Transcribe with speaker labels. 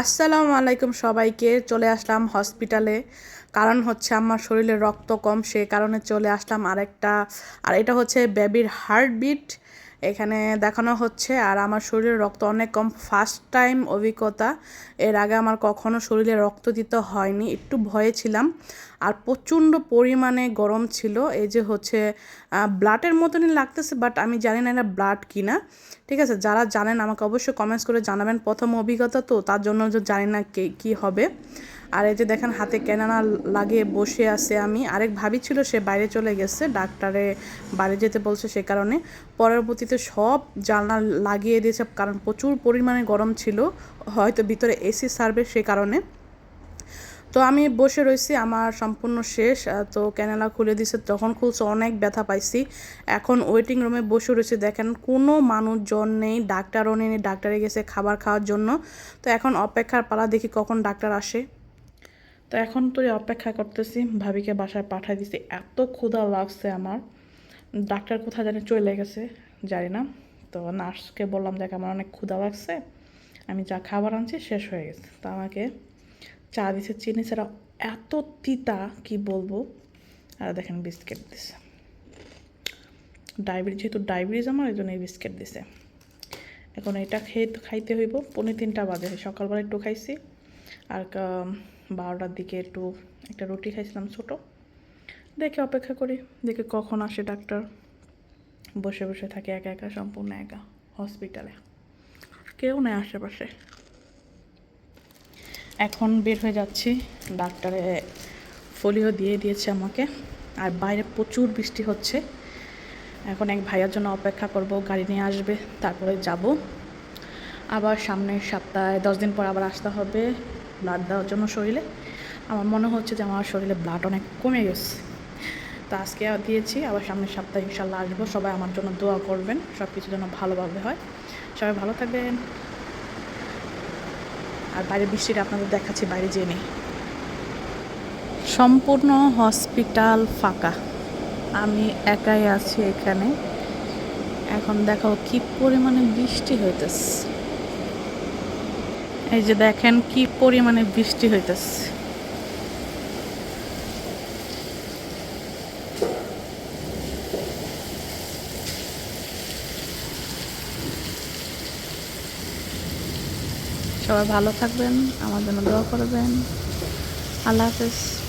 Speaker 1: আসসালামু আলাইকুম সবাইকে। চলে আসলাম হসপিটালে। কারণ হচ্ছে আমার শরীরে রক্ত কম, সে কারণে চলে আসলাম আরেকটা, আর এটা হচ্ছে বেবির হার্টবিট। এখানে দেখানো হচ্ছে, আর আমার শরীরে রক্ত অনেক কম। ফার্স্ট টাইম অভিজ্ঞতা, এর আগে আমার কখনো শরীরে রক্ত দিতে হয়নি, একটু ভয়ে ছিলাম। আর প্রচণ্ড পরিমাণে গরম ছিল, এই যে হচ্ছে ব্লাডের মতনই লাগতেছে বাট আমি জানি না এটা ব্লাড কিনা। ঠিক আছে, যারা জানেন আমাকে অবশ্যই কমেন্টস করে জানাবেন প্রথম অভিজ্ঞতা তো, তার জন্য জানি না কে, কী হবে। আর এই যে দেখেন হাতে ক্যানানা লাগিয়ে বসে আছে আমি। আরেক ভাবি ছিল, সে বাইরে চলে গেছে, ডাক্তারে বাইরে যেতে বলছে সে কারণে। পরবর্তীতে সব জানলা লাগিয়ে দিয়েছে, কারণ প্রচুর পরিমাণে গরম ছিল, হয়তো ভিতরে এসি সার্ভে সে কারণে। তো আমি বসে রয়েছি আমার সম্পূর্ণ শেষ। তো ক্যানেলা খুলে দিছে তখন খুলছে, অনেক ব্যথা পাইছি। এখন ওয়েটিং রুমে বসে রয়েছে, দেখেন কোনো মানুষজন নেই, ডাক্তারও নেই, ডাক্তারে গেছে খাবার খাওয়ার জন্য। তো এখন অপেক্ষার পালা দেখি কখন ডাক্তার আসে। তো এখন তো অপেক্ষা করতেছি, ভাবিকে বাসায় পাঠাই দিছি। এত ক্ষুধা লাগছে আমার। ডাক্তার কোথায় জানি চলে গেছে, জানি না। তো নার্সকে বললাম, দেখ, আমার অনেক ক্ষুধা লাগছে। আমি যা খাবার আনছি, শেষ হয়ে গেছে। তো আমাকে চা দিছে, চিনি ছাড়া এত তিতা, কি বলব? আর দেখেন, বিস্কিট দিছে। ডায়াবেটিস যেহেতু ডায়াবেটিস আমার, এই জন্য এই বিস্কিট দিছে। এখন এটা খেয়ে, খাইতে হইব। পনেরো তিনটা বাজে, সকালবেলা একটু খাইছি। আর বারোটার দিকে একটু, একটা রুটি খাইছিলাম ছোটো। দেখে অপেক্ষা করি, দেখে কখন আসে ডাক্তার। বসে বসে থাকে একা একা, সম্পূর্ণ একা হসপিটালে কেউ নেই আশেপাশে। এখন বের হয়ে যাচ্ছি, ডাক্তারে ফলিও দিয়ে দিয়েছে আমাকে। আর বাইরে প্রচুর বৃষ্টি হচ্ছে। এখন এক ভাইয়ার জন্য অপেক্ষা করব, গাড়ি নিয়ে আসবে, তারপরে যাব। আবার সামনের সপ্তাহে, দশ দিন পর আবার আসতে হবে। ব্লাড দেওয়ার জন্য শরীরে। আমার মনে হচ্ছে যে আমার শরীরে ব্লাড অনেক কমে গেছে। তো আজকে দিয়েছি, আবার সামনের সপ্তাহে ইনশাল্লাহ আসব। সবাই আমার জন্য দোয়া করবেন সব কিছু যেন ভালোভাবে হয়। সবাই ভালো থাকবেন। আর বাইরে বৃষ্টিটা আপনাদের দেখাচ্ছি, বাইরে যেয়ে নেই। সম্পূর্ণ হসপিটাল ফাঁকা। আমি একাই আছি এখানে। এখন দেখাও কি পরিমাণে বৃষ্টি হইতেছে। এই যে দেখেন কি পরিমাণে বৃষ্টি হইতেছে। সবাই ভালো থাকবেন, আমার জন্য দোয়া করবেন। আল্লাহ হাফেজ।